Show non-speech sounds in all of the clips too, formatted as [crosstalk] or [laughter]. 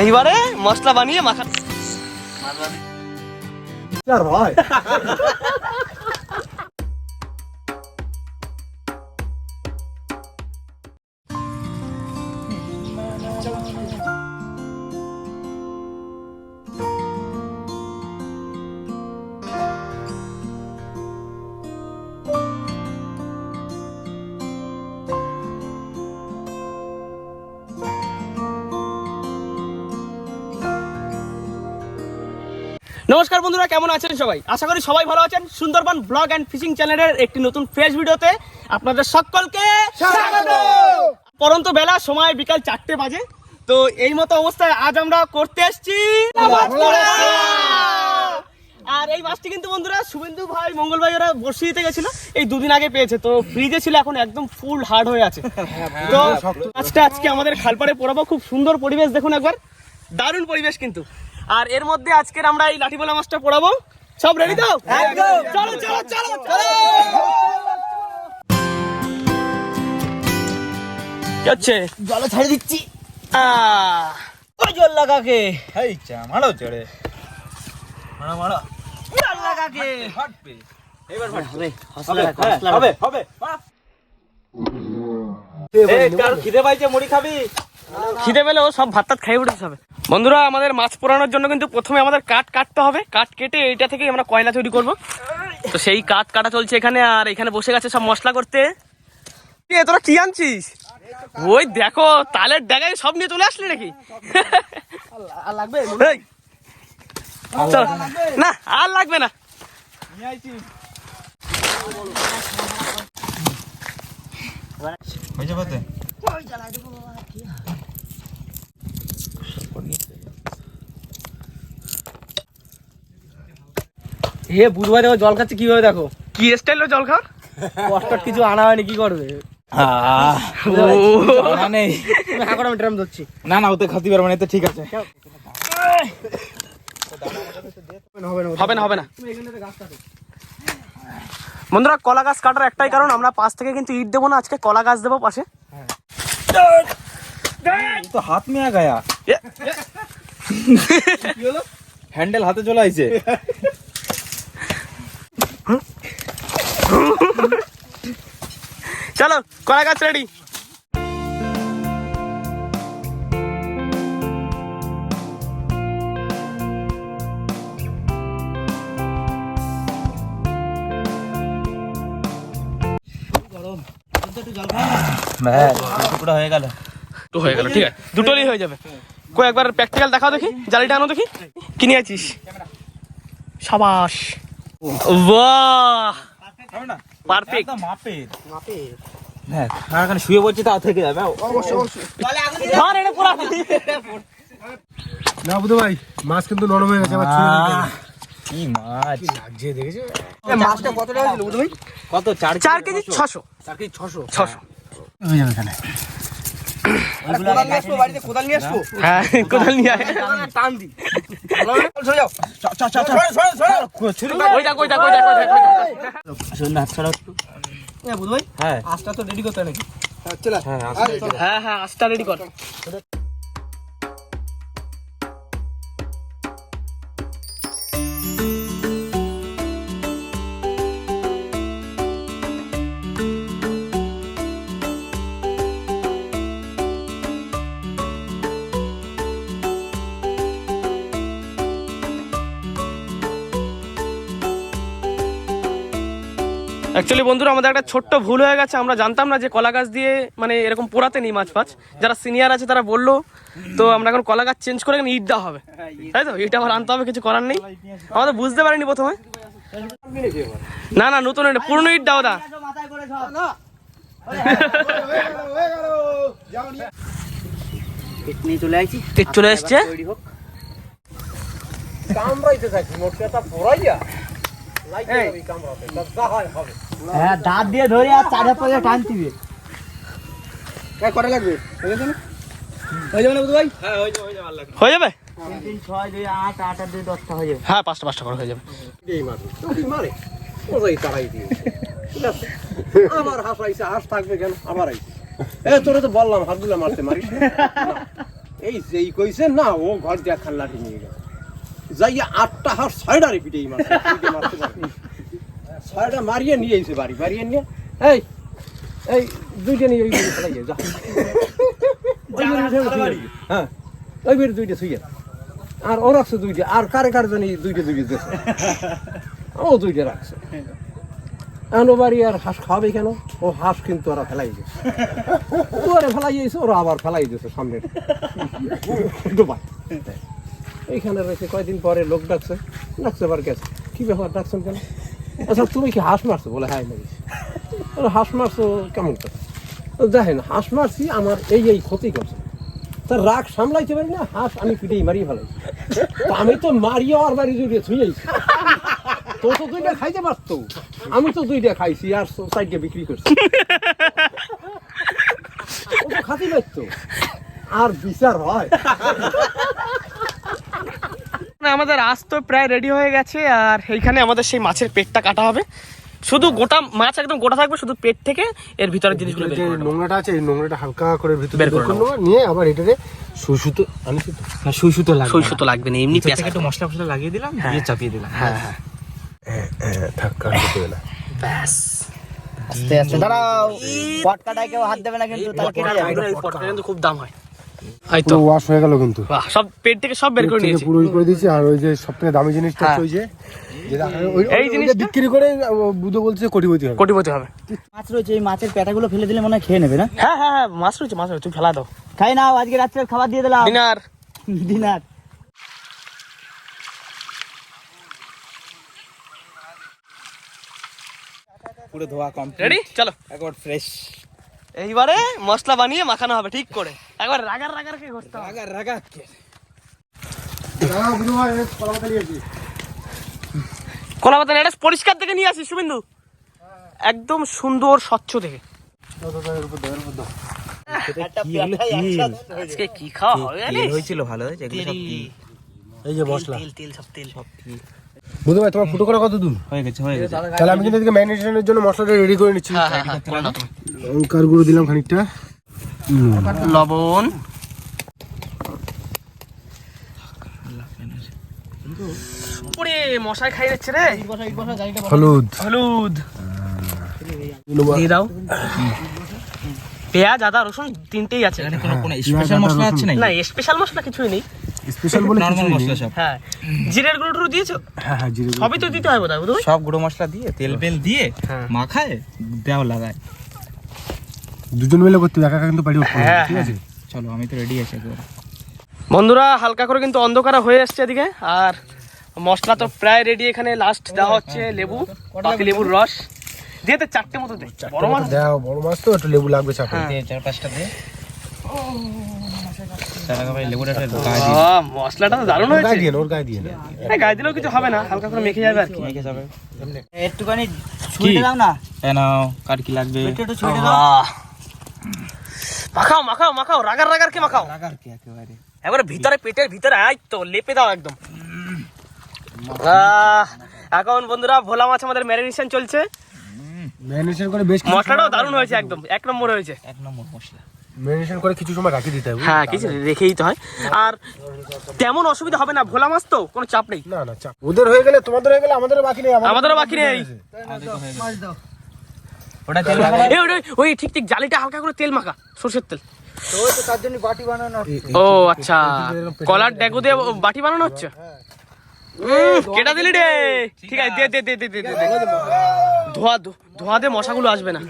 এইবারে মশলা বানিয়ে মাখা [laughs] আর [laughs] নমস্কার বন্ধুরা কেমন আছেন সবাই? আশা করি সবাই ভালো আছেন। সুন্দরবন ব্লগ অ্যান্ড ফিশিং চ্যানেলের একটি নতুন ফ্রেশ ভিডিওতে আপনাদের সকলকে স্বাগত! পরন্ত বেলা সময় বিকাল চারটে বাজে। তো এই মতো অবস্থায় আজ আমরা করতে এসেছি আর এই মাছটি কিন্তু বন্ধুরা শুভেন্দু ভাই মঙ্গল ভাই ওরা বর্ষি দিতে গেছিল। এই দুদিন আগে পেয়েছে। তো ফ্রিজে ছিল এখন একদম ফুল হার্ড হয়ে আছে। তো মাছটা আজকে আমাদের খালপাড়ে পড়াবো। খুব সুন্দর পরিবেশ দেখুন একবার। দারুণ পরিবেশ কিন্তু। আর এর মধ্যে আজকের আমরা এই লাঠি বলা মাছটা পড়াবো। সব রেডি তো? চলো চলো চলো চলো। কি হচ্ছে? জলে ছাড়ি দিচ্ছি। ওই জল লাগাকে। এই চা মারো চড়ে মারো মারো। জল লাগাকে। ফাটবে। এবার হবে হবে হ্যাঁ, হবে। হবে খিদে পাইছে মুড়ি খাবি? খিদে পেলে ও সব ভাত টাত খাই উঠেছে হবে বন্ধুরা আমাদের মাছ পোড়ানোর জন্য কিন্তু প্রথমে আমাদের কাঠ কাটতে হবে। কাঠ কেটে এইটা থেকে আমরা কয়লা তৈরি করব। তো সেই কাঠ কাটা চলছে এখানে আর এখানে বসে গেছে সব মশলা করতে। তোরা কি আনছিস? ওই দেখো তালের ডেগায় সব নিয়ে চলে আসলি নাকি? লাগবে? না আর লাগবে না। হয়ে হে বুধবার দেখো জল খাচ্ছে কীভাবে দেখো? কি স্টাইল জল কিছু আনা হয়নি কি করবে? না হ্যাঁ না না ওতে খাতি পারব না তো ঠিক আছে। হবে না হবে না। বন্ধুরা কলা গাছ কাটার একটাই কারণ আমরা পাশ থেকে কিন্তু ইট দেবো না আজকে কলা গাছ দেবো পাশে। তো হাত মেয়া গায়া। হ্যান্ডেল হাতে চলে আইছে। চলো কলা গাছ রেডি হ্যাঁ। হয়ে গেল। তো হয়ে গেল ঠিক আছে। দুটোরই হয়ে যাবে। কই একবার প্র্যাকটিক্যাল দেখাও দেখি জালিটা আনো দেখি। কি নিয়ে আছিস? সাবাস। বাহ! পারফেক্ট একদম মাপের। হ্যাঁ আর শুয়ে বলছি তা থেকে যাবে। না বুধ ভাই মাছ কিন্তু নরম হয়ে গেছে। কি মাছ? লাগছে দেখেছ? মাছটা কত টাকা ছিল বুধ ভাই? কত চার চার কেজি ছশো। চার কেজি ছশো। ছশো। হয়ে যাবে এখানে। কোদাল নিয়ে আসব বাড়িতে কোদাল নিয়ে আসব? হ্যাঁ নিয়ে আয়। টান দি। সরে যাও ওইটা হ্যাঁ ভাই হ্যাঁ। আজটা তো রেডি করতে নাকি? হ্যাঁ হ্যাঁ হ্যাঁ আস্তা রেডি কর। অ্যাকচুয়ালি বন্ধুরা আমাদের একটা ছোট্ট ভুল হয়ে গেছে। আমরা জানতাম না যে কলা গাছ দিয়ে মানে এরকম পোড়াতে নেই মাছ ফাছ। যারা সিনিয়র আছে তারা বলল। তো আমরা এখন কলা গাছ চেঞ্জ করে ইট দেওয়া হবে। তাই তো? ইট আবার আনতে হবে কিছু করার নেই। আমাদের বুঝতে পারিনি প্রথমে। না না নতুন পুরনো ইট দাও দা। মাথায় করে চলে ইট চলে হোক। হ্যাঁ দাঁত দিয়ে ধরে আর চার হাত টান দিবে। কটা লাগবে? হয়ে হয়ে যাবে না বুধ ভাই? হয়ে যাবে হয়ে যাবে হ্যাঁ পাঁচটা পাঁচটা করে হয়ে যাবে। আমার হাস থাকবে কেন? আবার আইছে। এ তোরে তো বললাম হাতগুলা মারতে মারিস এই যেই কইছেন না ও ঘর দেখার লাঠি নিয়ে গেছে। যাইয়া আটটা হার ছয়টা পারে না। ছয়টা মারিয়ে নিয়ে এসে বাড়ি বাড়িয়ে নিয়ে এই এই দুইটা নিয়ে ওই ফেলাই যা। হ্যাঁ ওই দুইটা শুয়ে আর ও রাখছে দুইটা আর কারে কারে জানি দুইটা দুইটা দিয়েছে। ও দুইটা রাখছে। এখন বাড়ি আর হাঁস খাওয়াবে কেন? ও হাঁস কিন্তু ওরা ফেলাই দিয়েছে। ওরা ফেলাই দিয়েছে ওরা আবার ফেলাই দিয়েছে সামনে এইখানে রয়েছে, কয়দিন পরে লোক ডাকছে। ডাকছে আবার গেছে। কি ব্যাপার, ডাকছেন কেন? আচ্ছা তুমি কি হাঁস মারছো বলে? হ্যাঁ মারিস হাঁস মারছো কেমন করে? দেখেন, হাঁস মারছি, আমার এই এই ক্ষতি করছে। তার রাগ সামলাইতে পারি না? হাঁস আমি পিঠেই মারি ফেলাই তো আমি তো মারিয়ে আর বাড়ি জুড়ে ছুঁয়েছি তো তো দুইটা খাইতে পারতো। আমি তো দুইটা খাইছি আর সাইডে বিক্রি করছি। ও তো খাতি পারতো আর বিচার হয়। আমাদের আজ তো প্রায় রেডি হয়ে গেছে আর এইখানে আমাদের সেই মাছের পেটটা কাটা হবে। শুধু গোটা মাছ একদম গোটা থাকবে শুধু পেট থেকে এর ভিতরের জিনিসগুলো বের যে নোংরাটা আছে এই নোংরাটা হালকা করে ভিতরে বের করে নেব। নিয়ে আবার এটারে সুই সুতো আনিস তো না সুই সুতো লাগবে সই সুতো লাগবে না এমনি পেঁয়াজ একটু মশলা ফসলা লাগিয়ে দিলাম দিয়ে চাপিয়ে দিলাম। হ্যাঁ হ্যাঁ হ্যাঁ হবে না। ব্যাস। আস্তে আস্তে দাঁড়াও। পটকাটায় কেউ হাত দেবে না কিন্তু তার কেটে যাবে। পটটা কিন্তু খুব দাম হয়। পুরো ওয়াশ হয়ে গেল কিন্তু। সব পেট থেকে সব বের করে নিয়েছি। পুরো করে দিয়েছি আর ওই যে সব দামি জিনিসটা হ্যাঁ। ওই যে এই ওই জিনিসটা? জিনিসটা বিক্রি করে ও বলছে কোটিপতি হবে। কোটিপতি হবে। মাছ রয়েছে এই মাছের পেটাগুলো ফেলে দিলে মনে হয় খেয়ে নেবে না? হ্যাঁ হ্যাঁ হ্যাঁ মাছ রয়েছে মাছ রয়েছে তুমি ফেলা দাও। খাই নাও আজকে রাত্রে খাবার দিয়ে দিলাম। ডিনার। ডিনার। পুরো ধোয়া কমপ্লিট রেডি চলো। একবার ফ্রেশ এইবারে মশলা বানিয়ে মাখানো হবে ঠিক করে। একবার রাগার রাগার কে করতে হবে। রাগা রাগা দাঁড়াও, বুধো ভাই, এই কলা পাতা নিয়ে আসি। কলা পাতা এটা পরিষ্কার থেকে নিয়ে শুভেন্দু। একদম সুন্দর স্বচ্ছ থেকে দাও, দাও, দাও, এর উপর দাও, এর উপর দাও। আজকে কি খাওয়া হবে? হয়েছিল ভালো? হয়েছে এগুলো সব তেরি। কি? এই যে মশলা। তেল তেল সব তেল। সব বুধো ভাই তোমার ফুটো করা কত দূর হয়ে গেছে হয়ে গেছে। তাহলে আমি কিন্তু এদিকে ম্যারিনেশনের জন্য মশলাটা রেডি করে নিচ্ছি। হ্যাঁ হ্যাঁ হ্যাঁ। লঙ্কার গুঁড়ো দিলাম খানিকটা। লবণ। ওরে মশাই খাই যাচ্ছে রে। হলুদ। হলুদ। দিয়ে দাও। পেঁয়াজ আদা রসুন তিনটেই আছে। কোনো কোনো স্পেশাল মশলা আছে না স্পেশাল মশলা কিছুই নেই। স্পেশাল বলে নরমাল মশলা সব। হ্যাঁ। জিরের গুঁড়ো দিয়েছ? হ্যাঁ হ্যাঁ জিরে সবই তো দিতে হয় বোধ হয় সব গুঁড়ো মশলা দিয়ে তেল বেল দিয়ে হ্যাঁ। মাখায় দেওয়া লাগায়। দুজন মিলে করতে হবে, একা একা কিন্তু পারি হ্যাঁ, ঠিক আছে? চলো আমি তো রেডি আছি একেবারে। বন্ধুরা হালকা করে কিন্তু অন্ধকার হয়ে এসছে এদিকে আর মশলা তো প্রায় রেডি এখানে লাস্ট দেওয়া হচ্ছে লেবু বাকি লেবুর রস। দিয়ে তো চারটে মতো দে বড় মাছ। দাও বড় মাছ তো একটু লেবু লাগবে চাপে হ্যাঁ। দিয়ে চার পাঁচটা দিয়ে তার আগে ভাই লেবুটা একটু গায়ে দিয়ে আহ, মশলাটা তো দারুণ হয়েছে গায়ে দিয়ে ওর গায়ে দিয়ে না। হ্যাঁ গায়ে দিলেও কিছু হবে না হালকা করে মেখে যাবে আর কি। মেখে যাবে। একটুখানি ছুঁয়ে দাও না। নাও কার কি লাগবে? একটু ছুঁয়ে দাও। মাখাও মাখাও মাখাও রাগার রাগার কে মাখাও? লাগার কি একেবারে? একবারে ভিতরে পেটের ভিতরে আয় তো লেপে দাও একদম। এখন বন্ধুরা ভোলা মাছ আমাদের ম্যারিনেশন চলছে। ম্যারিনেশন করে বেশ মশলাটাও দারুণ হয়েছে একদম এক নম্বর হয়েছে। এক নম্বর মশলা। ম্যারিনেশন করে কিছু সময় রাখি দিতে হবে হ্যাঁ কিছু রেখেই তো হয়। আর তেমন অসুবিধা হবে না ভোলা মাছ তো কোনো চাপ নেই। না না চাপ ওদের হয়ে গেলে তোমাদের হয়ে গেলে আমাদেরও বাকি নেই আমাদেরও বাকি নেই। ওটা তেল এই ওই- ওই ঠিক ঠিক জালিটা হালকা করে তেল মাখা সর্ষের তেল। ও আচ্ছা। কলার ডেগু দিয়ে বাটি বানানো হচ্ছে? কেটা দিলি রে। ঠিক আছে দে দে দে দে দে দে, দে। ধোয়া ধোয়া দে মশাগুলো আসবে না।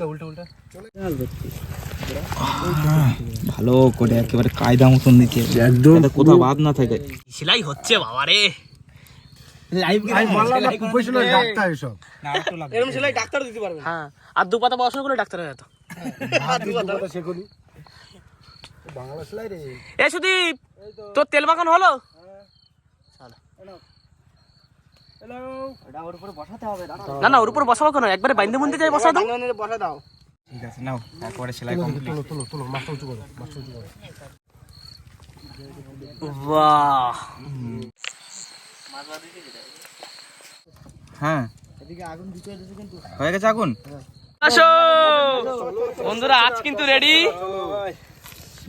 ভালো করে একেবারে কায়দা মতন দিতে একদম। কোথাও বাদ না থাকে। সেলাই হচ্ছে বাবা রে লাইভ আমি বললাম না প্রফেশনাল ডাক্তার এসব। না একটু লাগবে এরকম সেলাই ডাক্তার দিতে পারবে। হ্যাঁ আর দু পাতা বসানো করে ডাক্তার হয়ে যেত। কথা শেখনি বাংলা সেলাই রে। এ সুদীপ তোর তেল মাখানো হলো? না না ওর উপর বসাবো কেন? একবারে বাইন্দে বুনতে যাই বসা দাও বসা দাও। ঠিক আছে নাও একবারে সেলাই কমপ্লিট তোলো তোলো তোলো মাছটা উঁচু করো মাছটা উঁচু করো। বাহ। হ্যাঁ এদিকে আগুন কিন্তু। হয়ে গেছে আগুন? আসো! বন্ধুরা আজ কিন্তু রেডি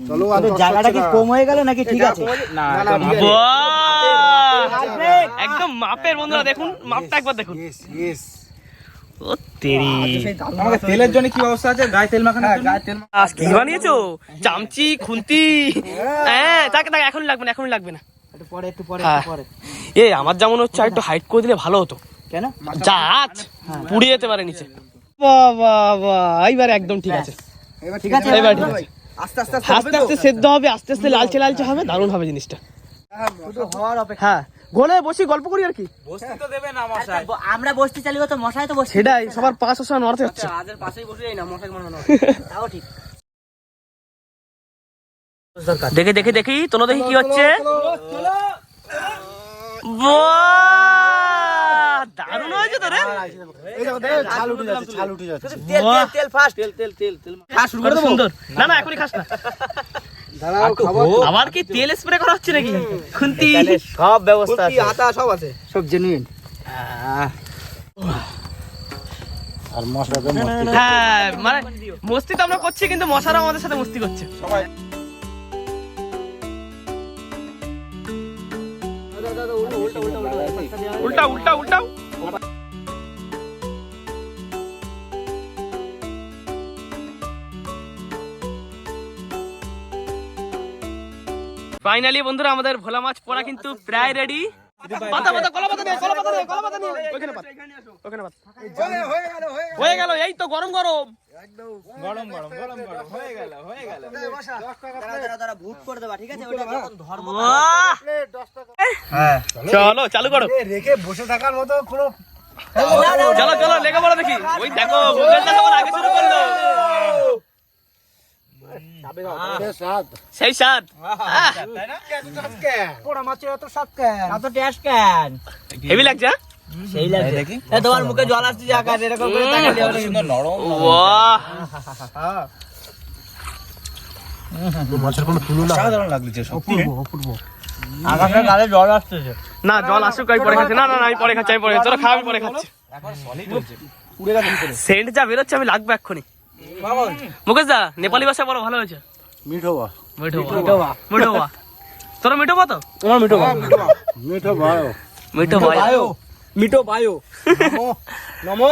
চলো জায়গাটা কি কম হয়ে গেল নাকি ঠিক আছে? না না, একদম মাপের। বন্ধুরা দেখুন মাপটা একবার দেখুন. ও তেরি। আমাকে তেলের জন্য কি ব্যবস্থা আছে? গায়ে তেল কি বানিয়েছো? চামচি খুন্তি। হ্যাঁ। তাকে তাকে এখন লাগবে না এখন লাগবে না। একটু পরে একটু পরে হ্যাঁ। পরে। এ আমার যেমন হচ্ছে আর একটু হাইট করে দিলে ভালো হতো। কেন? পুড়ে যেতে পারে নিচে। বাহ বাহ বাহ। এইবার একদম ঠিক আছে। ঠিক আছে? এবার ঠিক আছে। আস্তে আস্তে আস্তে আস্তে সেদ্ধ হবে আস্তে আস্তে লালচে লালচে হবে দারুণ হবে জিনিসটা। শুধু হওয়ার অপেক্ষা। হ্যাঁ গোলে বসি গল্প করি আর কি? বসতে তো দেবে না মশাই। আমরা বসতে চালিয়ে তো মশাই তো বসছে সেটাই সবার পাঁচ সময় নড়াতে হচ্ছে আজের পাশেই বসে যাই না মশাই মনে [laughs] তাও ঠিক। দেখে দেখে দেখি তোনো দেখি কি হচ্ছে। বাহ! দারুণ হয়েছে তো রে এই দেখো, দেখো, ছাল উঠে যাচ্ছে ছাল উঠে যাচ্ছে তেল তেল তেল ফাস্ট তেল তেল তেল তেল খাওয়া শুরু করে দেবো সুন্দর না না এখনই খাস না আবার কি তেল স্প্রে করা হচ্ছে নাকি খুন্তি সব ব্যবস্থা আছে আতা সব আছে সব জেনুইন আর মশলাটা হ্যাঁ মানে মস্তি তো আমরা করছি কিন্তু মশারা আমাদের সাথে মস্তি করছে উল্টা উল্টা উল্টাও ফাইনালি বন্ধুরা আমাদের ভোলা মাছ পড়া কিন্তু প্রায় রেডি পাতা পাতা কলা পাতা কলা পাতা কলা পাতা ওখানে পাত ওখানে পাত। হয়ে গেল এই তো গরম গরম। গরম গরম গরম গরম। হয়ে গেল হয়ে গেল। দাঁড়া দাঁড়া দাঁড়া ভুট করে দেবা ঠিক আছে ওটা যখন ধর্ম বাহ! চলো চালু করো। রেখে বসে থাকার মতো কোনো চলো চলো লেগে পড়ো দেখি। ওই দেখো আগে শুরু করল। সেই স্বাদ পোড়া মাছের এত স্বাদ কেন এত টেস্ট কেন হেভি লাগছে হ্যাঁ? সেই লাগছে। এ তোমার মুখে জল আসছে যে আকাশ এরকম করে তাকালে হবে। সুন্দর নরম বাহ মাছের কোনো তুলো না। সাধারণ লাগছে সত্যি। আকাশের গালে জল আসতেছে না জল আসুক আমি পরে খাচ্ছি। না না না আমি পরে খাচ্ছি আমি পরে খাচ্ছি। তোরা খা আমি পরে খাচ্ছি। এখন সলিড হচ্ছে সেন্ট যা বেরোচ্ছে আমি লাগবে এক্ষুনি। মুকেশ দা নেপালি ভাষা বলো ভালো হয়েছে। মিঠো বা মিঠো বা তোরা মিঠো বা তো? তোমার মিঠো বা মিঠো ভাই মিঠো ভাই মিটো বায়ো নমো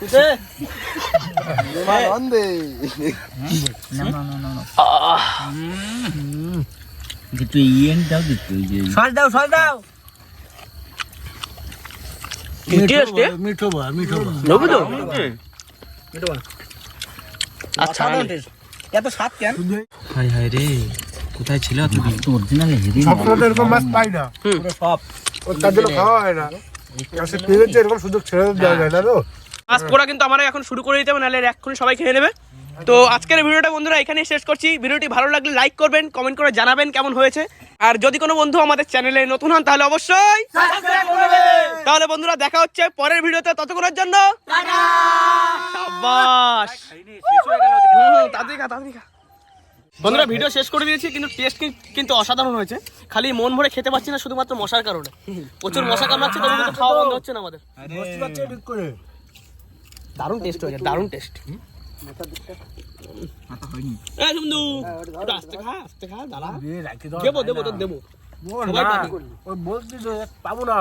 টেস্ট মিঠো মিঠো বা নেব তো? আচ্ছা এত স্বাদ কেন? হাই হাই রে কোথায় ছিল সবসময় তো এরকম মাছ পাই না। পুরো সব। ও তার জন্য খাওয়া হয় না। পেলের যে এরকম সুযোগ ছেড়ে দেওয়া যায় না তো। মাছ পোড়া কিন্তু আমরা এখন শুরু করে দিতে হবে নাহলে এক্ষুনি সবাই খেয়ে নেবে। তো আজকের ভিডিওটা বন্ধুরা এখানে শেষ করছি। ভিডিওটি ভালো লাগলে লাইক করবেন কমেন্ট করে জানাবেন কেমন হয়েছে। আর যদি কোনো বন্ধু আমাদের চ্যানেলে নতুন হন তাহলে অবশ্যই তাহলে বন্ধুরা দেখা হচ্ছে পরের ভিডিওতে। ততক্ষণের জন্য বন্ধুরা ভিডিও শেষ করে দিয়েছি কিন্তু টেস্ট কিন্তু অসাধারণ হয়েছে। খালি মন ভরে খেতে পারছি না শুধুমাত্র মশার কারণে। প্রচুর মশা কামড়াচ্ছে তবু কিন্তু খাওয়া বন্ধ হচ্ছে না আমাদের। দারুণ টেস্ট হয়েছে দারুণ টেস্ট এই বন্ধু একটু আস্তে খা আস্তে খা দাঁড়া। দেবো দেবো তোর দেবো পাবো না